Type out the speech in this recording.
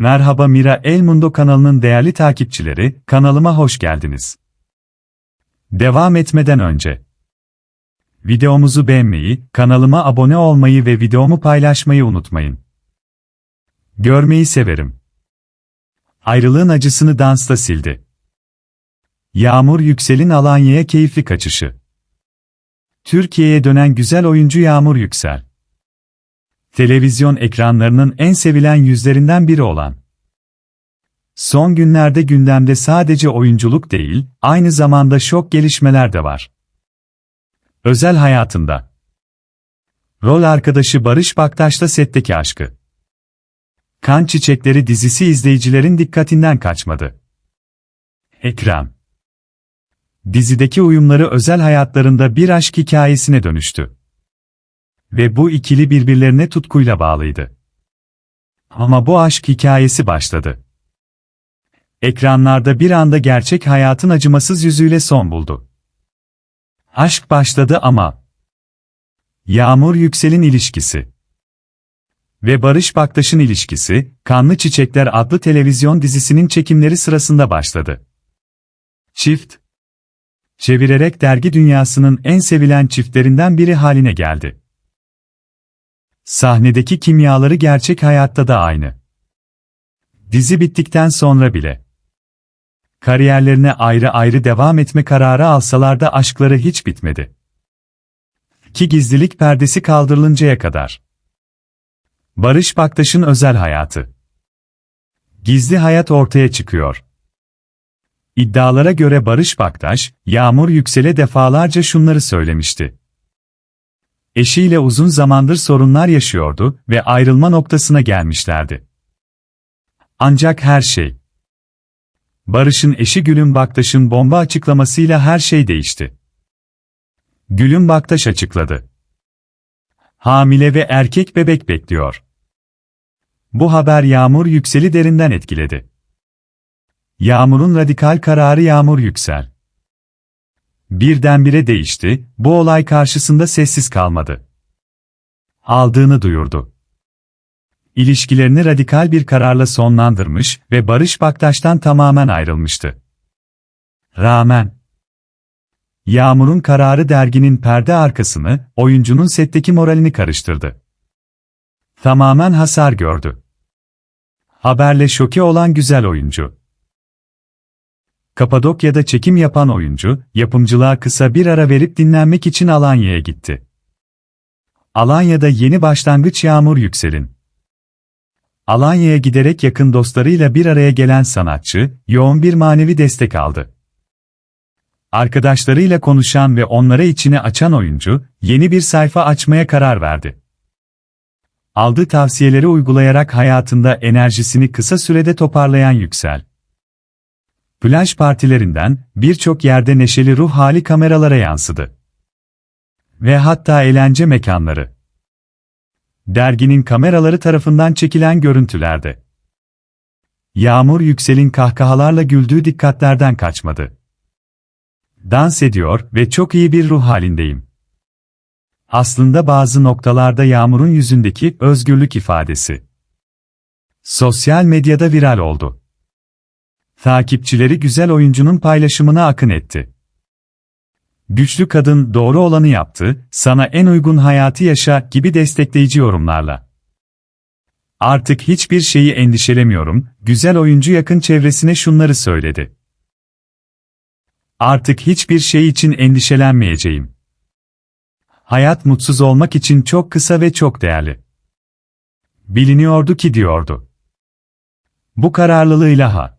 Merhaba Mira El Mundo kanalının değerli takipçileri, kanalıma hoş geldiniz. Devam etmeden önce videomuzu beğenmeyi, kanalıma abone olmayı ve videomu paylaşmayı unutmayın. Görmeyi severim. Ayrılığın acısını dansta sildi. Yağmur Yüksel'in Alanya'ya keyifli kaçışı. Türkiye'ye dönen güzel oyuncu Yağmur Yüksel. Televizyon ekranlarının en sevilen yüzlerinden biri olan. Son günlerde gündemde sadece oyunculuk değil, aynı zamanda şok gelişmeler de var. Özel hayatında. Rol arkadaşı Barış Baktaş'la setteki aşkı. Kan Çiçekleri dizisi izleyicilerin dikkatinden kaçmadı. Ekran. Dizideki uyumları özel hayatlarında bir aşk hikayesine dönüştü. Ve bu ikili birbirlerine tutkuyla bağlıydı. Ama bu aşk hikayesi başladı. Ekranlarda bir anda gerçek hayatın acımasız yüzüyle son buldu. Aşk başladı ama Yağmur Yüksel'in ilişkisi ve Barış Baktaş'ın ilişkisi, Kanlı Çiçekler adlı televizyon dizisinin çekimleri sırasında başladı. Çift, çevirerek dergi dünyasının en sevilen çiftlerinden biri haline geldi. Sahnedeki kimyaları gerçek hayatta da aynı. Dizi bittikten sonra bile. Kariyerlerine ayrı ayrı devam etme kararı alsalar da aşkları hiç bitmedi. Ki gizlilik perdesi kaldırılıncaya kadar. Barış Baktaş'ın özel hayatı. Gizli hayat ortaya çıkıyor. İddialara göre Barış Baktaş, Yağmur Yüksel'e defalarca şunları söylemişti. Eşiyle uzun zamandır sorunlar yaşıyordu ve ayrılma noktasına gelmişlerdi. Ancak her şey. Barış'ın eşi Gülüm Baktaş'ın bomba açıklamasıyla her şey değişti. Gülüm Baktaş açıkladı. Hamile ve erkek bebek bekliyor. Bu haber Yağmur Yüksel'i derinden etkiledi. Yağmur'un radikal kararı Yağmur Yüksel. Birdenbire değişti, bu olay karşısında sessiz kalmadı. Aldığını duyurdu. İlişkilerini radikal bir kararla sonlandırmış ve Barış Baktaş'tan tamamen ayrılmıştı. Rağmen, Yağmur'un kararı derginin perde arkasını, oyuncunun setteki moralini karıştırdı. Tamamen hasar gördü. Haberle şoke olan güzel oyuncu. Kapadokya'da çekim yapan oyuncu, yapımcılığa kısa bir ara verip dinlenmek için Alanya'ya gitti. Alanya'da yeni başlangıç Yağmur Yüksel'in. Alanya'ya giderek yakın dostlarıyla bir araya gelen sanatçı, yoğun bir manevi destek aldı. Arkadaşlarıyla konuşan ve onlara içini açan oyuncu, yeni bir sayfa açmaya karar verdi. Aldığı tavsiyeleri uygulayarak hayatında enerjisini kısa sürede toparlayan Yüksel. Plaj partilerinden birçok yerde neşeli ruh hali kameralara yansıdı. Ve hatta eğlence mekanları. Derginin kameraları tarafından çekilen görüntülerde. Yağmur Yüksel'in kahkahalarla güldüğü dikkatlerden kaçmadı. Dans ediyor ve çok iyi bir ruh halindeyim. Aslında bazı noktalarda Yağmur'un yüzündeki özgürlük ifadesi. Sosyal medyada viral oldu. Takipçileri güzel oyuncunun paylaşımına akın etti. Güçlü kadın doğru olanı yaptı, sana en uygun hayatı yaşa gibi destekleyici yorumlarla. Artık hiçbir şeyi endişelemiyorum, güzel oyuncu yakın çevresine şunları söyledi. Artık hiçbir şey için endişelenmeyeceğim. Hayat mutsuz olmak için çok kısa ve çok değerli. Biliniyordu ki diyordu. Bu kararlılığıyla ha.